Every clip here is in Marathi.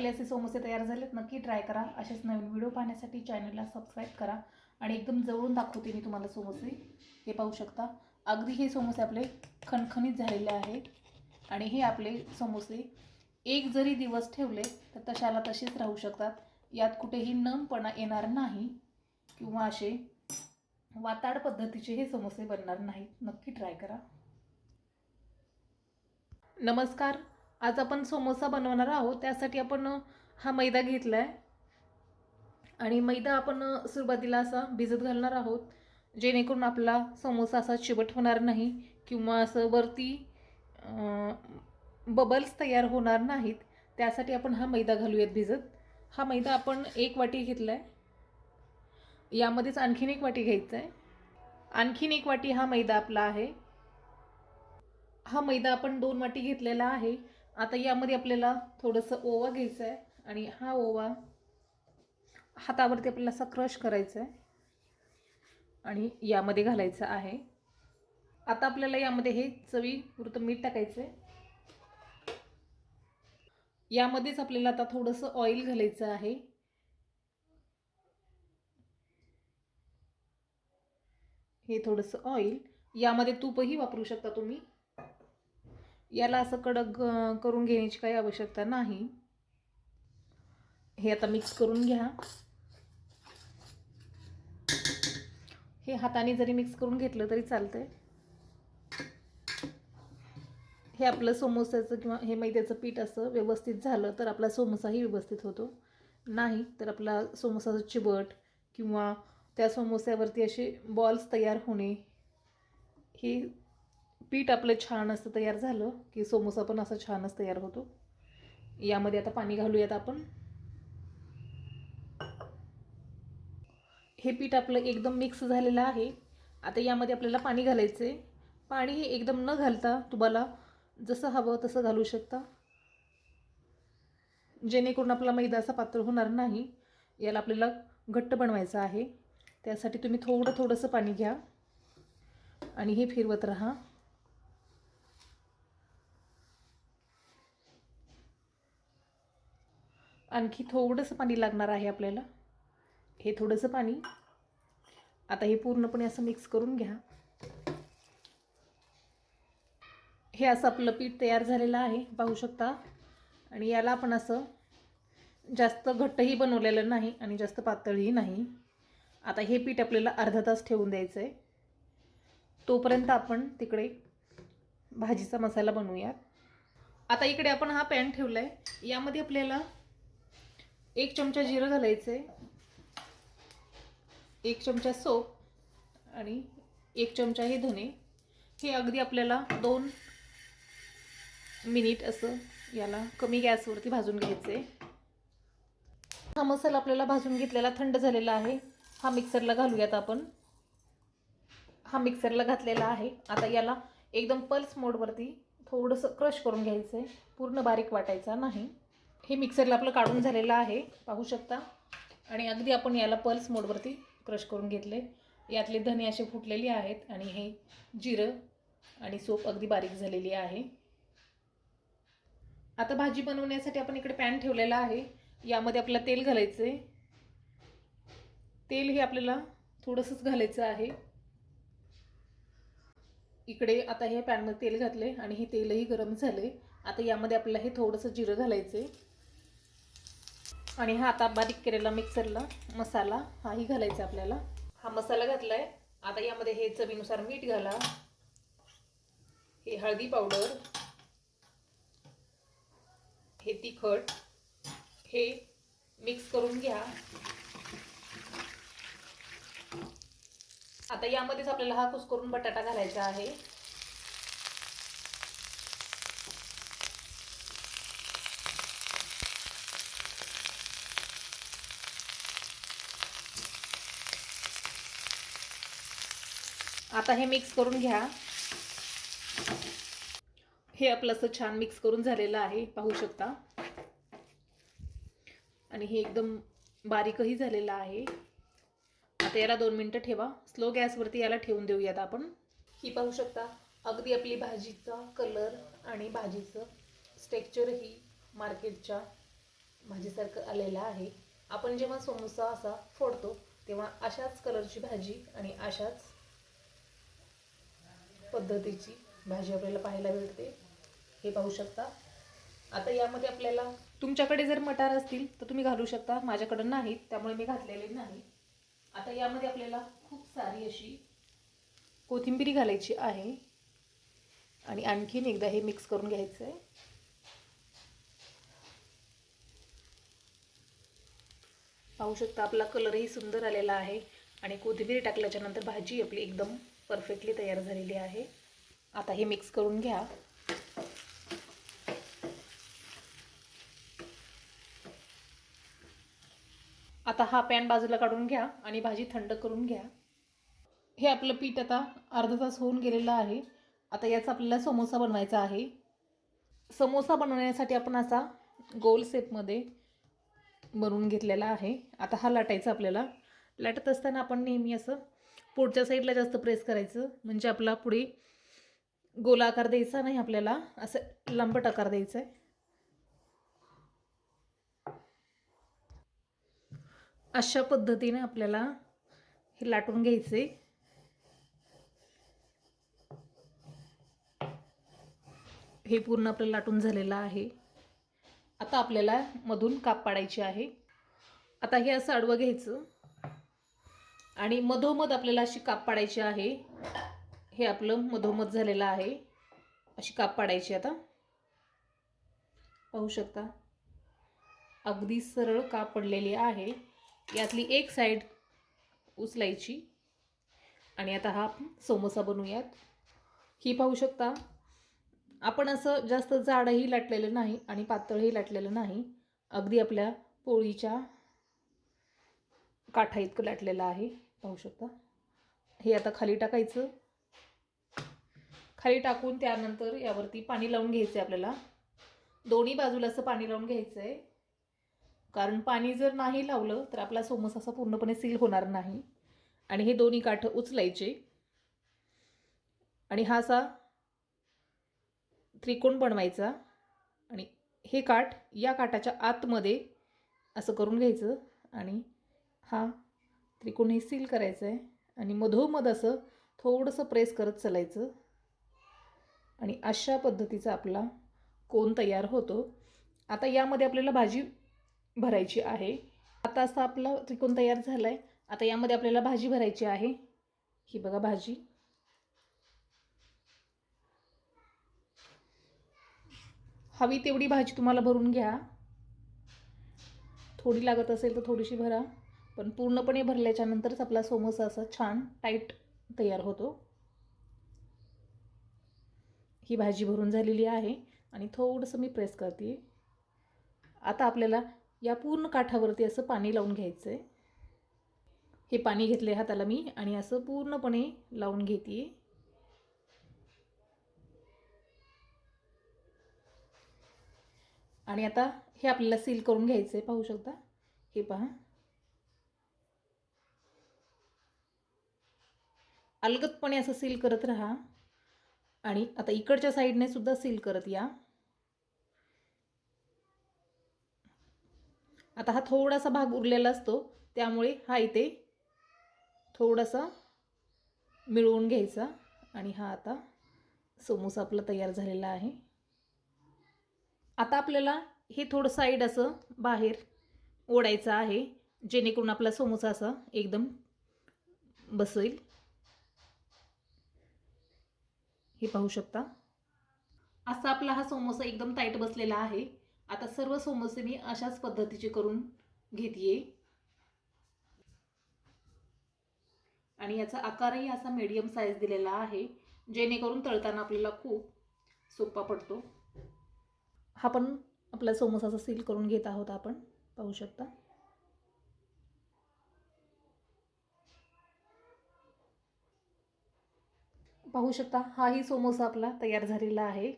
आपले असे समोसे तयार झालेत. नक्की ट्राय करा. असेच नवीन व्हिडिओ पाहण्यासाठी चॅनलला सबस्क्राईब करा. आणि एकदम जवळून दाखवते मी तुम्हाला समोसे. हे पाहू शकता. अगदी हे समोसे आपले खणखणीत झालेले आहेत. आणि हे आपले समोसे एक जरी दिवस ठेवले तर तशाला तसेच राहू शकतात. यात कुठेही नमपणा येणार नाही. किंवा असे वाताड पद्धतीचे हे समोसे बनणार नाहीत. नक्की ट्राय करा. नमस्कार. आज आपण समोसा बनवणार आहोत त्यासाठी आपण हा मैदा घेतला आहे आणि मैदा आपण सुरुवातीला असा भिजत घालणार आहोत जेणेकरून आपला समोसा असा चिवट होणार नाही किंवा असं वरती बबल्स तयार होणार नाहीत. त्यासाठी आपण हा मैदा घालूयात भिजत. हा मैदा आपण एक वाटी घेतला आहे यामध्येच आणखीन एक वाटी घ्यायचा आहे आणखीन एक वाटी हा मैदा आपला आहे. हा मैदा आपण दोन वाटी घेतलेला आहे. आता यामध्ये आपल्याला थोडंसं ओवा घ्यायचं आहे आणि हा ओवा हातावरती आपल्याला असा क्रश करायचा आहे. आणि यामध्ये घालायचं आहे. आता आपल्याला यामध्ये हे चवीपुरतं मीठ टाकायचं आहे यामध्येच आपल्याला आता थोडंसं ऑइल घालायचं आहे. हे थोडंसं ऑइल यामध्ये तूपही वापरू शकता तुम्ही. याला असं कडक करून घेण्याची काही आवश्यकता नाही. हे आता मिक्स करून घ्या. हे हाताने जरी मिक्स करून घेतलं तरी चालतंय. हे आपलं समोसाचं किंवा हे मैद्याचं पीठ असं व्यवस्थित झालं तर आपला समोसाही व्यवस्थित होतो. नाही तर आपला समोसाचं चिबट किंवा त्या समोस्यावरती असे बॉल्स तयार होणे हे पीठ आपलं छान असं तयार झालं की समोसा पण असा छानच तयार होतो. यामध्ये आता पाणी घालूयात आपण. हे पीठ आपलं एकदम मिक्स झालेलं आहे. आता यामध्ये आपल्याला पाणी घालायचं आहे पाणी हे एकदम न घालता तुम्हाला जसं हवं तसं घालू शकता. जेणेकरून आपला मैदा असा पातळ होणार नाही. याला आपल्याला घट्ट बनवायचं आहे. त्यासाठी तुम्ही थोडं थोडंसं पाणी घ्या. आणि हे फिरवत राहा. आणखी थोडंसं पाणी लागणार आहे आपल्याला. हे थोडंसं पाणी. आता हे पूर्णपणे असं मिक्स करून घ्या. हे असं आपलं पीठ तयार झालेलं आहे पाहू शकता. आणि याला आपण असं जास्त घट्टही बनवलेलं नाही आणि जास्त पातळही नाही. आता हे पीठ आपल्याला अर्धा तास ठेवून द्यायचं आहे तोपर्यंत आपण तिकडे भाजीचा मसाला बनवूयात. आता इकडे आपण हा पॅन ठेवला आहे यामध्ये आपल्याला एक चमचा जिरं घालायचं आहे एक चमचा सोप आणि एक चमचा हे धने. हे अगदी आपल्याला दोन मिनिट असं याला कमी गॅसवरती भाजून घ्यायचं आहे हा मसाला आपल्याला भाजून घेतलेला थंड झालेला आहे. हा मिक्सरला घालूयात आपण. हा मिक्सरला घातलेला आहे. आता याला एकदम पल्स मोडवरती थोडंसं क्रश करून घ्यायचं आहे पूर्ण बारीक वाटायचा नाही. हे मिक्सरला आपलं काढून झालेलं आहे पाहू शकता. आणि अगदी आपण याला पल्स मोडवरती क्रश करून घेतले. यातले धने असे फुटलेले आहेत आणि हे जिरं आणि सोप अगदी बारीक झालेली आहे. आता भाजी बनवण्यासाठी आपण इकडे पॅन ठेवलेला आहे. यामध्ये आपल्याला तेल घालायचं. आहे तेल हे आपल्याला थोडंसंच घालायचं आहे. इकडे आता हे पॅनमध्ये तेल घातले आणि हे तेलही गरम झाले. आता यामध्ये आपल्याला हे थोडंसं जिरं घालायचं आहे आणि हा आता बारीक केलेला मिक्सरला मसाला हाही घालायचा आपल्याला. हा मसाला घातला आहे आता यामध्ये हे चवीनुसार मीठ घाला. हे हळदी पावडर. हे तिखट. हे मिक्स करून घ्या. आता यामध्येच आपल्याला हा कुस्करून बटाटा घालायचा आहे. आता हे मिक्स करून घ्या. हे आपलं असं छान मिक्स करून झालेलं आहे पाहू शकता. आणि हे एकदम बारीकही झालेलं आहे. आता याला दोन मिनटं ठेवा. स्लो गॅसवरती याला ठेवून देऊयात आपण. ही पाहू शकता अगदी आपली भाजीचा कलर आणि भाजीचं स्टेक्चरही मार्केटच्या भाजीसारखं आलेलं आहे. आपण जेव्हा समोसा असा फोडतो तेव्हा अशाच कलरची भाजी आणि अशाच पद्धतीची भाजी आपल्याला पाहायला मिळते. हे पाहू शकता. आता यामध्ये आपल्याला तुमच्याकडे जर मटार असतील तर तुम्ही घालू शकता. माझ्याकडे नाहीत त्यामुळे मी घातलेले नाही. आता यामध्ये आपल्याला खूप सारी अशी कोथिंबिरी घालायची आहे. आणि आणखीन एकदा हे मिक्स करून घ्यायचं आहे पाहू शकता आपला कलरही सुंदर आलेला आहे. आणि कोथिंबीर टाकल्याच्यानंतर भाजी आपली एकदम परफेक्टली तयार झालेली आहे. आता हे मिक्स करून घ्या. आता हा पॅन बाजूला काढून घ्या आणि भाजी थंड करून घ्या. हे आपलं पीठ आता अर्धा तास होऊन गेलेलं आहे. आता याचा आपल्याला समोसा बनवायचा आहे. समोसा बनवण्यासाठी आपण असा गोल शेपमध्ये बनवून घेतलेला आहे. आता हा लाटायचा आपल्याला. लाटत असताना आपण नेहमी असं पुढच्या साईडला जास्त प्रेस करायचं. म्हणजे आपला पुढे गोला आकार द्यायचा नाही आपल्याला. असं लांबट आकार द्यायचा आहे अशा पद्धतीने आपल्याला हे लाटून घ्यायचे हे पूर्ण आपलं लाटून झालेलं आहे. आता आपल्याला मधून काप पाडायची आहे. आता हे असं आडवं घ्यायचं. आणि मधोमध आपल्याला अशी काप पाडायची आहे. हे आपलं मधोमध झालेलं आहे. अशी काप पाडायची आता. पाहू शकता. अगदी सरळ काप पडलेली आहे. यातली एक साईड उचलायची. आणि आता हा समोसा बनवूयात. ही पाहू शकता. आपण असं जास्त जाडही लाटलेलं नाही आणि पातळही लाटलेलं नाही. अगदी आपल्या पोळीच्या काठा इतकं लाटलेलं आहे. पाहू शकता. हे आता खाली टाकायचं. खाली टाकून त्यानंतर यावरती पाणी लावून घ्यायचं आहे आपल्याला. दोन्ही बाजूला असं पाणी लावून घ्यायचं आहे. कारण पाणी जर नाही लावलं तर आपला समोसा असा पूर्णपणे सील होणार नाही. आणि हे दोन्ही काठ उचलायचे. आणि हा असा त्रिकोण बनवायचा. आणि हे काठ या काठाच्या आतमध्ये असं करून घ्यायचं. आणि हा त्रिकोण हे सील करायचं आहे आणि मधोमध हो असं थोडंसं प्रेस करत चालायचं. आणि अशा पद्धतीचा आपला कोण तयार होतो. आता यामध्ये आपल्याला भाजी भरायची आहे. आता असा आपला त्रिकोण तयार झाला आहे आता यामध्ये आपल्याला भाजी भरायची आहे. ही बघा भाजी. हवी तेवढी भाजी तुम्हाला भरून घ्या. थोडी लागत असेल तर थोडीशी भरा. पण पूर्णपणे भरल्याच्या नंतरच आपला समोसा असा छान टाईट तयार होतो. ही भाजी भरून झालेली आहे आणि थोडंसं मी प्रेस करते आता आपल्याला या पूर्ण काठावरती असं पाणी लावून घ्यायचं आहे हे पाणी घेतले हाताला मी आणि असं पूर्णपणे लावून घेते आणि आता हे आपल्याला सील करून घ्यायचं आहे पाहू शकता? हे पहा. अलगदपणे असं सील करत राहा. आणि आता इकडच्या साईडने सुद्धा सील करत या. आता हा थोडासा भाग उरलेला असतो. त्यामुळे हा इथे थोडासा मिळवून घ्यायचा. आणि हा आता समोसा आपला तयार झालेला आहे. आता आपल्याला हे थोडं साईड असं बाहेर ओढायचं आहे. जेणेकरून आपला समोसा असा एकदम बसेल हे पाहू शकता. असा आपला हा समोसा एकदम टाईट बसलेला आहे. आता सर्व समोसे मी अशाच पद्धतीचे करून घेते आणि याचा आकारही असा मीडियम साईज दिलेला आहे. जेणेकरून तळताना आपल्याला खूप सोपा पडतो. हा पण आपला समोसाचा सील करून घेत आहोत आपण. पाहू शकता. पाहू शकता हाही समोसा आपला तयार झालेला आहे.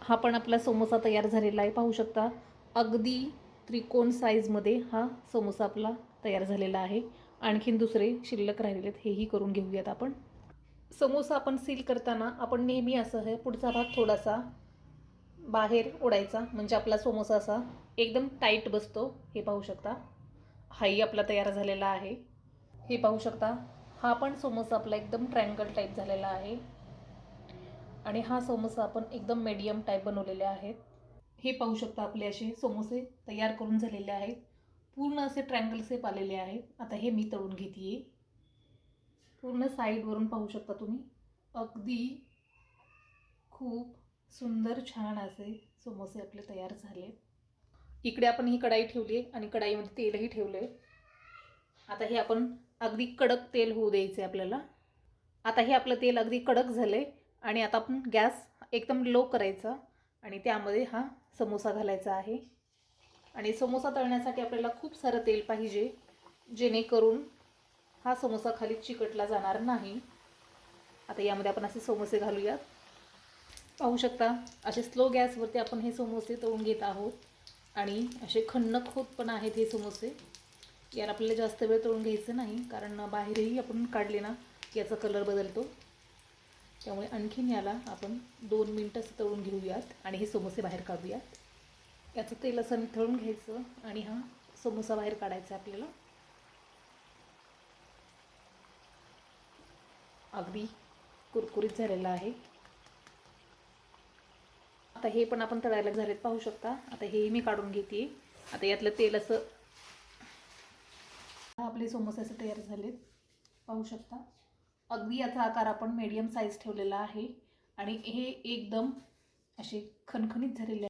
हा पण आपला समोसा तयार झालेला आहे पाहू शकता. अगदी त्रिकोण साईजमध्ये हा समोसा आपला तयार झालेला आहे. आणखीन दुसरे शिल्लक राहिलेले आहेत हेही करून घेऊयात आपण. समोसा आपण सील करताना आपण नेहमी असं आहे पुढचा भाग थोडासा बाहेर ओढायचा म्हणजे आपला समोसा असा एकदम टाईट बसतो हे पाहू शकता. हाही आपला तयार झालेला आहे. हे पाहू शकता. हा पण समोसा आपला एकदम ट्रँगल टाईप झालेला आहे. आणि हा समोसा आपण एकदम मीडियम टाईप बनवलेले आहेत. हे पाहू शकता आपले असे समोसे तयार करून झालेले आहेत. पूर्ण असे ट्रँगल सेप आलेले आहेत. आता हे मी तळून घेते पूर्ण साईडवरून पाहू शकता तुम्ही. अगदी खूप सुंदर छान असे समोसे आपले तयार झाले. इकडे आपण ही कढाई ठेवली आहे आणि कढाईमध्ये तेलही ठेवलं आहे आता हे आपण अगदी कडक तेल होऊ द्यायचे आपल्याला. आता हे आपलं तेल अगदी कडक झालं आहे आणि आता आपण गॅस एकदम लो करायचा आणि त्यामध्ये हा समोसा घालायचा आहे. आणि समोसा तळण्यासाठी आपल्याला खूप सारं तेल पाहिजे जेणेकरून हा समोसा खाली चिकटला जाणार नाही. आता यामध्ये आपण असे समोसे घालूयात. पाहू शकता असे स्लो गॅसवरती आपण हे समोसे तळून घेत आहोत. आणि असे खन्नक होत पण आहेत हे समोसे. याला आपल्याला जास्त वेळ तळून घ्यायचं नाही कारण बाहेरही आपण काढले ना याचा कलर बदलतो. त्यामुळे आणखीन याला आपण दोन मिनटं असं तळून घेऊयात आणि हे समोसे बाहेर काढूयात. याचं तेल असं तळून घ्यायचं आणि हा समोसा बाहेर काढायचा आपल्याला. अगदी कुरकुरीत झालेला आहे. आता हे पण आपण तळायला झालेत पाहू शकता. आता हेही मी काढून घेते. आता यातलं तेल असं आपले समोसे असे तयार झालेत. पाहू शकता. अगदी याचा आकार आपण मीडियम साईज ठेवलेला आहे. आणि हे एकदम असे खणखणीत झालेले